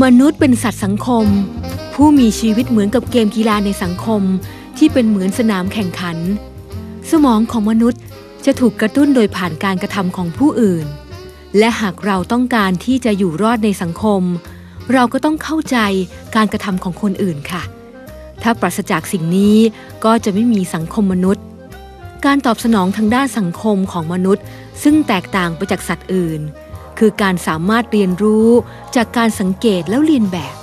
มนุษย์เป็นสัตว์สังคม ผู้มีชีวิตเหมือนกับเกมกีฬาในสังคมที่เป็นเหมือนสนามแข่งขัน สมองของมนุษย์จะถูกกระตุ้นโดยผ่านการกระทำของผู้อื่น และหากเราต้องการที่จะอยู่รอดในสังคม เราก็ต้องเข้าใจการกระทำของคนอื่นค่ะ ถ้าปราศจากสิ่งนี้ก็จะไม่มีสังคมมนุษย์ การตอบสนองทางด้านสังคมของมนุษย์ ซึ่งแตกต่างไปจากสัตว์อื่น คือการสามารถเรียนรู้จากการสังเกตแล้วเรียนแบบ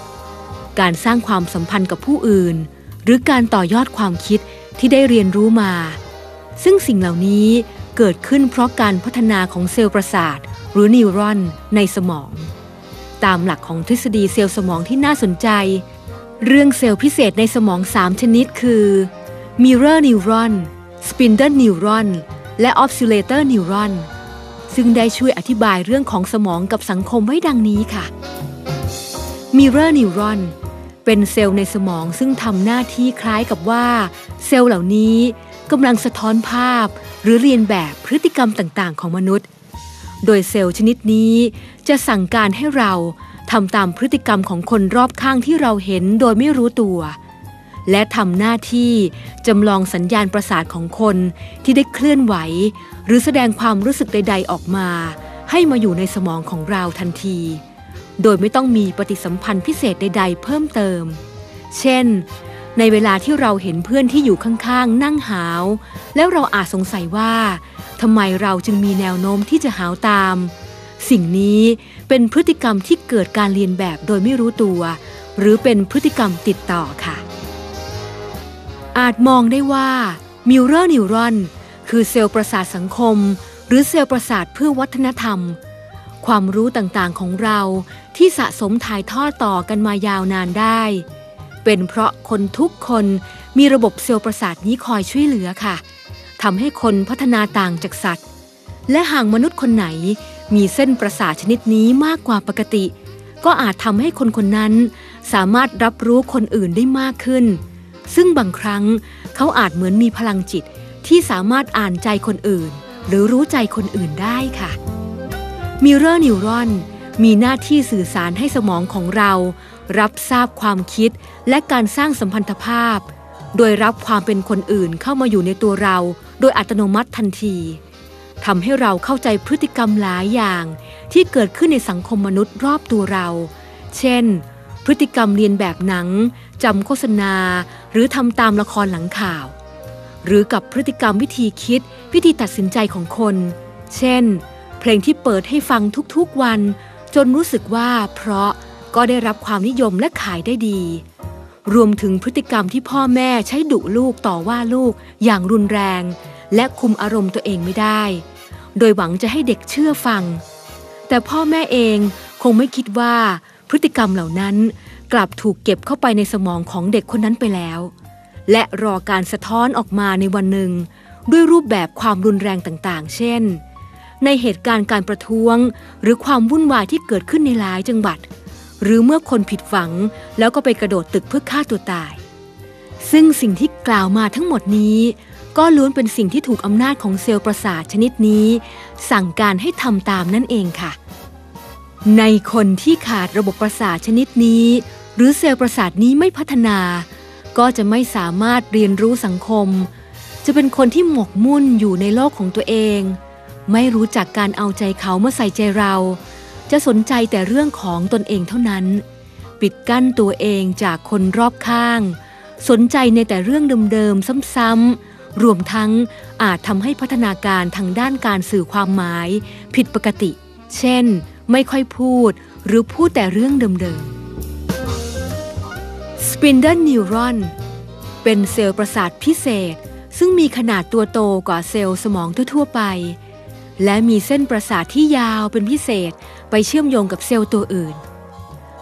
การสร้างความสัมพันธ์กับผู้อื่น หรือการต่อยอดความคิดที่ได้เรียนรู้มา ซึ่งสิ่งเหล่านี้เกิดขึ้นเพราะการพัฒนาของเซลล์ประสาท หรือนิวรอนในสมอง ตามหลักของทฤษฎีเซลล์สมองที่น่าสนใจ เรื่องเซลล์พิเศษในสมอง 3 ชนิดคือ mirror neuron spindle neuron และ oscillator neuron ซึ่งได้ช่วยอธิบายเรื่องของสมองกับสังคมไว้ดังนี้ค่ะ mirror neuron เป็นเซลล์ในสมองซึ่งทำหน้าที่คล้ายกับว่า เซลล์เหล่านี้กำลังสะท้อนภาพ หรือเรียนแบบพฤติกรรมต่างๆ ของมนุษย์ โดยเซลล์ชนิดนี้จะสั่งการให้เราทำตามพฤติกรรมของคนรอบข้างที่เราเห็นโดยไม่รู้ตัว และทำหน้าที่จำลองสัญญาณประสาทของคนที่ได้เคลื่อนไหว หรือแสดงความรู้สึกใด ๆ ออกมา ให้มาอยู่ในสมองของเราทันที โดยไม่ต้องมีปฏิสัมพันธ์พิเศษใด ๆ เพิ่มเติม เช่น ในเวลาที่เราเห็นเพื่อนที่อยู่ข้างๆ นั่งหาว แล้วเราอาจสงสัยว่าทำไมเราจึงมีแนวโน้มที่จะหาวตาม สิ่งนี้เป็นพฤติกรรมที่เกิดการเรียนแบบโดยไม่รู้ตัว หรือเป็นพฤติกรรมติดต่อค่ะ อาจมองได้ว่ามิวเรอร์นิวรอนคือเซลล์ประสาทสังคม หรือเซลล์ประสาทเพื่อวัฒนธรรม ความรู้ต่างๆของเราที่สะสมถ่ายทอดต่อกันมายาวนานได้ เป็นเพราะคนทุกคนมีระบบเซลล์ประสาทนี้คอยช่วยเหลือค่ะทำให้คนพัฒนาต่างจากสัตว์ และหากมนุษย์คนไหนมีเส้นประสาทชนิดนี้มากกว่าปกติ ก็อาจทำให้คนคนนั้นสามารถรับรู้คนอื่นได้มากขึ้น ซึ่งบางครั้งเขาอาจเหมือนมีพลังจิตที่สามารถอ่านใจคนอื่น หรือรู้ใจคนอื่นได้ค่ะมิเรอร์นิวรอนมีหน้าที่สื่อสารให้สมองของเรา รับทราบความคิดและการสร้างสัมพันธภาพ โดยรับความเป็นคนอื่นเข้ามาอยู่ในตัวเรา โดยอัตโนมัติทันทีทำให้เราเข้าใจพฤติกรรมหลายอย่าง ที่เกิดขึ้นในสังคมมนุษย์รอบตัวเรา เช่น พฤติกรรมเรียนแบบหนังจำโฆษณา หรือทำตามละครหลังข่าว หรือกับพฤติกรรมวิธีคิด วิธีตัดสินใจของคน เช่น เพลงที่เปิดให้ฟังทุกๆวัน จนรู้สึกว่าเพราะก็ได้รับความนิยมและขายได้ดี รวมถึงพฤติกรรมที่พ่อแม่ใช้ดุลูกต่อว่าลูกอย่างรุนแรง และคุมอารมณ์ตัวเองไม่ได้ โดยหวังจะให้เด็กเชื่อฟัง แต่พ่อแม่เองคงไม่คิดว่า พฤติกรรมเหล่านั้นกลับถูกเก็บเข้าไปในสมองของเด็กคนนั้นไปแล้ว และรอการสะท้อนออกมาในวันหนึ่ง ด้วยรูปแบบความรุนแรงต่างๆ เช่น ในเหตุการณ์การประท้วง หรือความวุ่นวายที่เกิดขึ้นในหลายจังหวัด หรือเมื่อคนผิดหวังแล้วก็ไปกระโดดตึกเพื่อฆ่าตัวตาย ซึ่งสิ่งที่กล่าวมาทั้งหมดนี้ ก็ล้วนเป็นสิ่งที่ถูกอำนาจของเซลล์ประสาทชนิดนี้ สั่งการให้ทำตามนั่นเองค่ะ ในคนที่ขาดระบบประสาทชนิดนี้ หรือเซลล์ประสาทนี้ไม่พัฒนา ก็จะไม่สามารถเรียนรู้สังคม จะเป็นคนที่หมกมุ่นอยู่ในโลกของตัวเอง ไม่รู้จักการเอาใจเขาเมื่อใส่ใจเรา จะสนใจแต่เรื่องของตนเองเท่านั้น ปิดกั้นตัวเองจากคนรอบข้าง สนใจในแต่เรื่องเดิมๆซ้ำๆรวมทั้งอาจทำให้พัฒนาการทางด้านการสื่อความหมาย ผิดปกติ เช่น ไม่ค่อยพูด หรือพูดแต่เรื่องเดิมๆ Spindle Neuron เป็นเซลล์ประสาทพิเศษ ซึ่งมีขนาดตัวโตกว่าเซลล์สมองทั่วๆไป และมีเส้นประสาทที่ยาวเป็นพิเศษไปเชื่อมโยงกับเซลล์ตัวอื่น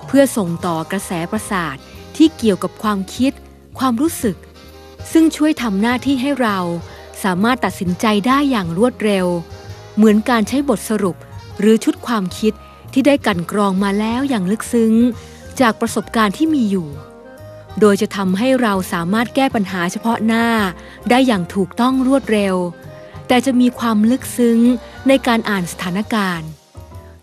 เพื่อส่งต่อกระแสประสาทที่เกี่ยวกับความคิด ความรู้สึก ซึ่งช่วยทำหน้าที่ให้เราสามารถตัดสินใจได้อย่างรวดเร็ว เหมือนการใช้บทสรุป หรือชุดความคิดที่ได้กันกรองมาแล้วอย่างลึกซึ้ง จากประสบการณ์ที่มีอยู่ โดยจะทำให้เราสามารถแก้ปัญหาเฉพาะหน้า ได้อย่างถูกต้องรวดเร็ว แต่จะมีความลึกซึ้งในการอ่านสถานการณ์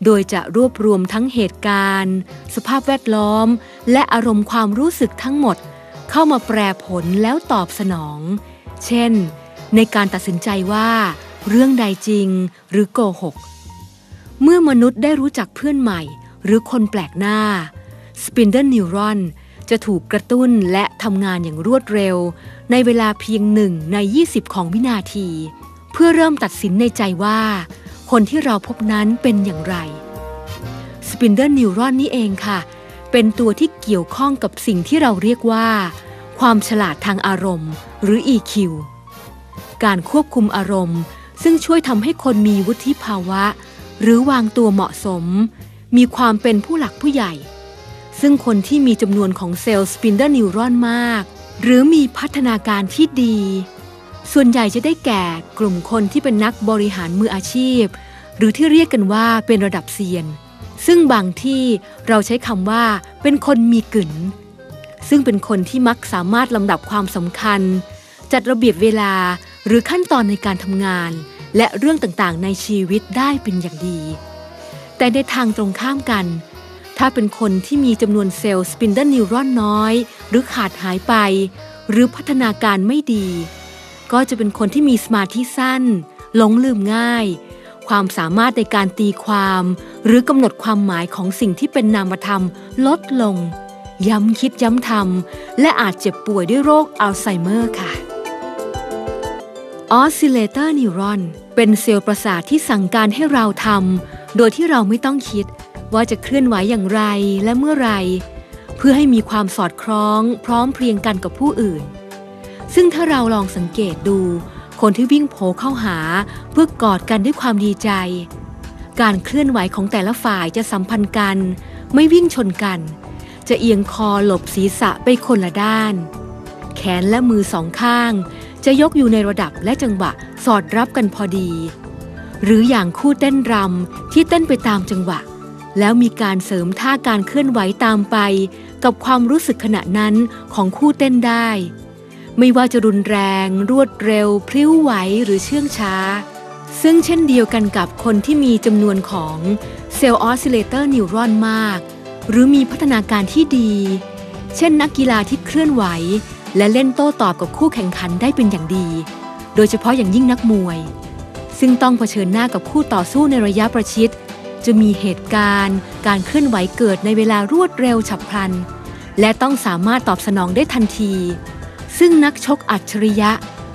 โดยจะรวบรวมทั้งเหตุการณ์ สภาพแวดล้อม และอารมณ์ความรู้สึกทั้งหมด เข้ามาแปรผลแล้วตอบสนอง เช่น ในการตัดสินใจว่า เรื่องใดจริงหรือโกหก เมื่อมนุษย์ได้รู้จักเพื่อนใหม่ หรือคนแปลกหน้าสปินเดิลนิวรอนจะถูกกระตุ้นและทำงานอย่างรวดเร็ว ในเวลาเพียงหนึ่งใน 20 ของวินาที เพื่อเริ่มตัดสินในใจว่า คนที่เราพบนั้นเป็นอย่างไรสปินเดิลนิวรอนนี้เองค่ะ เป็นตัวที่เกี่ยวข้องกับสิ่งที่เราเรียกว่า ความฉลาดทางอารมณ์ หรือ EQ การควบคุมอารมณ์ ซึ่งช่วยทำให้คนมีวุฒิภาวะ หรือวางตัวเหมาะสม มีความเป็นผู้หลักผู้ใหญ่ ซึ่งคนที่มีจำนวนของเซลล์สปินเดอร์นิวรอนมาก หรือมีพัฒนาการที่ดี ส่วนใหญ่จะได้แก่กลุ่มคนที่เป็นนักบริหารมืออาชีพ หรือที่เรียกกันว่าเป็นระดับเซียน ซึ่งบางที่เราใช้คำว่าเป็นคนมีกึ๋นซึ่งเป็นคนที่มักสามารถลำดับความสำคัญ จัดระเบียบเวลาหรือขั้นตอนในการทำงาน และเรื่องต่างๆ ในชีวิตได้เป็นอย่างดี แต่ในทางตรงข้ามกัน ถ้าเป็นคนที่มีจำนวนเซลล์สปินเดิลนิวรอนน้อย หรือขาดหายไป หรือพัฒนาการไม่ดี ก็จะเป็นคนที่มีสมาธิสั้น หลงลืมง่าย ความสามารถในการตีความ หรือกำหนดความหมายของสิ่งที่เป็นนามธรรมลดลง ย้ำคิดย้ำทำและอาจเจ็บป่วยด้วยโรคอัลไซเมอร์ค่ะ ออสซิเลเตอร์นิวรอนเป็นเซลล์ประสาทที่สั่งการให้เราทำโดยที่เราไม่ต้องคิด ว่าจะเคลื่อนไหวอย่างไรและเมื่อไร เพื่อให้มีความสอดคล้อง พร้อมเพรียงกันกับผู้อื่น ซึ่งถ้าเราลองสังเกตดู คนที่วิ่งโผเข้าหาเพื่อกอดกันด้วยความดีใจ การเคลื่อนไหวของแต่ละฝ่ายจะสัมพันธ์กัน ไม่วิ่งชนกัน จะเอียงคอหลบศีรษะไปคนละด้าน แขนและมือสองข้าง จะยกอยู่ในระดับและจังหวะสอดรับกันพอดี หรืออย่างคู่เต้นรำที่เต้นไปตามจังหวะ แล้วมีการเสริมท่าการเคลื่อนไหวตามไป กับความรู้สึกขณะนั้นของคู่เต้นได้ ไม่ว่าจะรุนแรง รวดเร็ว พลิ้วไหวหรือเชื่องช้า ซึ่งเช่นเดียวกันกับคนที่มีจำนวนของเซลล์ออสซิเลเตอร์นิวรอนมาก หรือมีพัฒนาการที่ดี เช่นนักกีฬาที่เคลื่อนไหว และเล่นโต้ตอบกับคู่แข่งขันได้เป็นอย่างดี โดยเฉพาะอย่างยิ่งนักมวย ซึ่งต้องเผชิญหน้ากับคู่ต่อสู้ในระยะประชิด จะมีเหตุการณ์ การเคลื่อนไหวเกิดในเวลารวดเร็วฉับพลัน และต้องสามารถตอบสนองได้ทันที ซึ่งนักชกอัจฉริยะ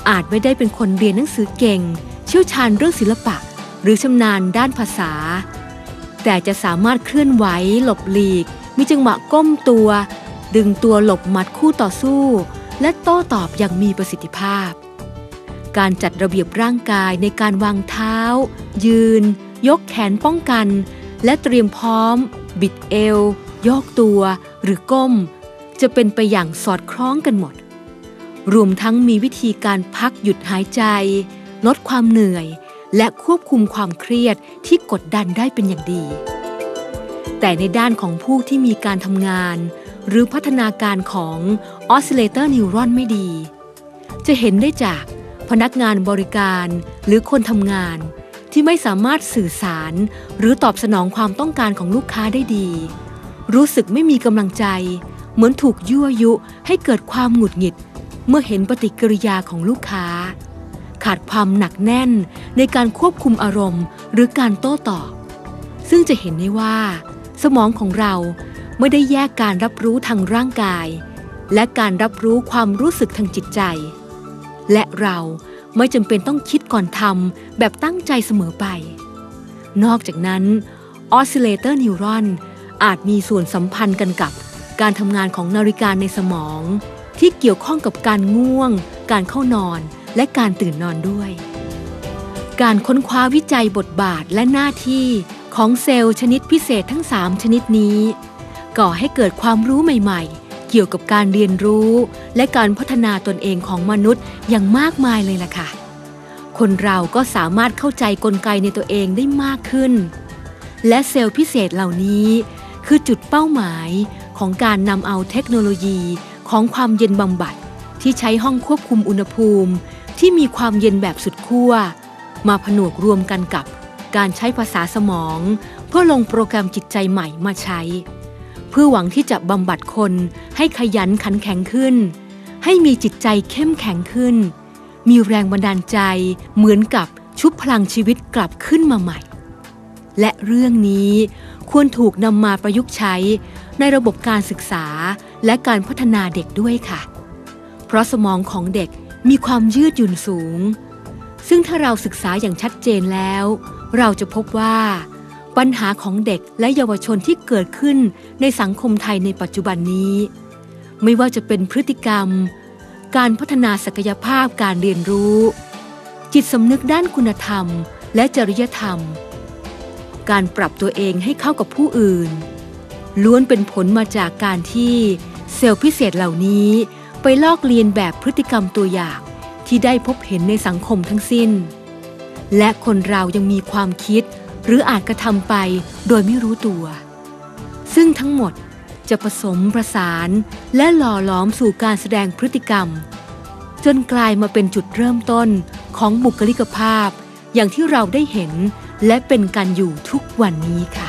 อาจไม่ได้เป็นคนเรียนหนังสือเก่ง เชี่ยวชาญเรื่องศิลปะ หรือชำนาญด้านภาษา แต่จะสามารถเคลื่อนไหวหลบหลีก มีจังหวะก้มตัว ดึงตัวหลบมัดคู่ต่อสู้ และโต้ตอบอย่างมีประสิทธิภาพ การจัดระเบียบร่างกายในการวางเท้า ยืน ยกแขนป้องกัน และเตรียมพร้อม บิดเอว ยกตัว หรือก้ม จะเป็นไปอย่างสอดคล้องกันหมด รวมทั้งมีวิธีการพักหยุดหายใจ ลดความเหนื่อย และควบคุมความเครียดที่กดดันได้เป็นอย่างดี แต่ในด้านของผู้ที่มีการทำงาน หรือพัฒนาการของออสซิเลเตอร์นิวรอนไม่ดี จะเห็นได้จากพนักงานบริการหรือคนทำงาน ที่ไม่สามารถสื่อสาร หรือตอบสนองความต้องการของลูกค้าได้ดี รู้สึกไม่มีกำลังใจ เหมือนถูกยั่วยุให้เกิดความหงุดหงิด เมื่อเห็นปฏิกิริยาของลูกค้า ขาดความหนักแน่นในการควบคุมอารมณ์ หรือการโต้ตอบ ซึ่งจะเห็นได้ว่า สมองของเรา ไม่ได้แยกการรับรู้ทางร่างกาย และการรับรู้ความรู้สึกทางจิตใจ และเราไม่จำเป็นต้องคิดก่อนทำแบบตั้งใจเสมอไป นอกจากนั้นออสซิเลเตอร์นิวรอนอาจมีส่วนสัมพันธ์กันกับการทำงานของนาฬิกาในสมอง ที่เกี่ยวข้องกับการง่วง การเข้านอน และการตื่นนอนด้วย การค้นคว้าวิจัยบทบาทและหน้าที่ของเซลล์ชนิดพิเศษทั้ง 3 ชนิดนี้ ก่อให้เกิดความรู้ใหม่ ๆ เกี่ยวกับการเรียนรู้ และการพัฒนาตนเองของมนุษย์อย่างมากมายเลยล่ะค่ะ คนเราก็สามารถเข้าใจกลไกในตัวเองได้มากขึ้น และเซลล์พิเศษเหล่านี้ คือจุดเป้าหมายของการนำเอาเทคโนโลยีของความเย็นบำบัด ที่ใช้ห้องควบคุมอุณหภูมิ ที่มีความเย็นแบบสุดขั้วมาผนวกรวมกันกับการใช้ภาษาสมอง เพื่อลงโปรแกรมจิตใจใหม่มาใช้ เพื่อหวังที่จะบำบัดคนให้ขยันขันแข็งขึ้น ให้มีจิตใจเข้มแข็งขึ้น มีแรงบันดาลใจเหมือนกับชุบพลังชีวิตกลับขึ้นมาใหม่ และเรื่องนี้ควรถูกนำมาประยุกต์ใช้ในระบบการศึกษาและการพัฒนาเด็กด้วยค่ะ เพราะสมองของเด็กมีความยืดหยุ่นสูง ซึ่งถ้าเราศึกษาอย่างชัดเจนแล้ว เราจะพบว่า ปัญหาของเด็กและเยาวชนที่เกิดขึ้นในสังคมไทยในปัจจุบันนี้ ไม่ว่าจะเป็นพฤติกรรม การพัฒนาศักยภาพการเรียนรู้ จิตสำนึกด้านคุณธรรม และจริยธรรม การปรับตัวเองให้เข้ากับผู้อื่น ล้วนเป็นผลมาจากการที่เซลล์พิเศษเหล่านี้ไปลอกเลียนแบบพฤติกรรมตัวอย่างที่ได้พบเห็นในสังคมทั้งสิ้น และคนเรายังมีความคิด หรืออาจกระทำไปโดยไม่รู้ตัว ซึ่งทั้งหมดจะผสมประสานและหล่อหลอมสู่การแสดงพฤติกรรม จนกลายมาเป็นจุดเริ่มต้นของบุคลิกภาพ อย่างที่เราได้เห็นและเป็นกันอยู่ทุกวันนี้ค่ะ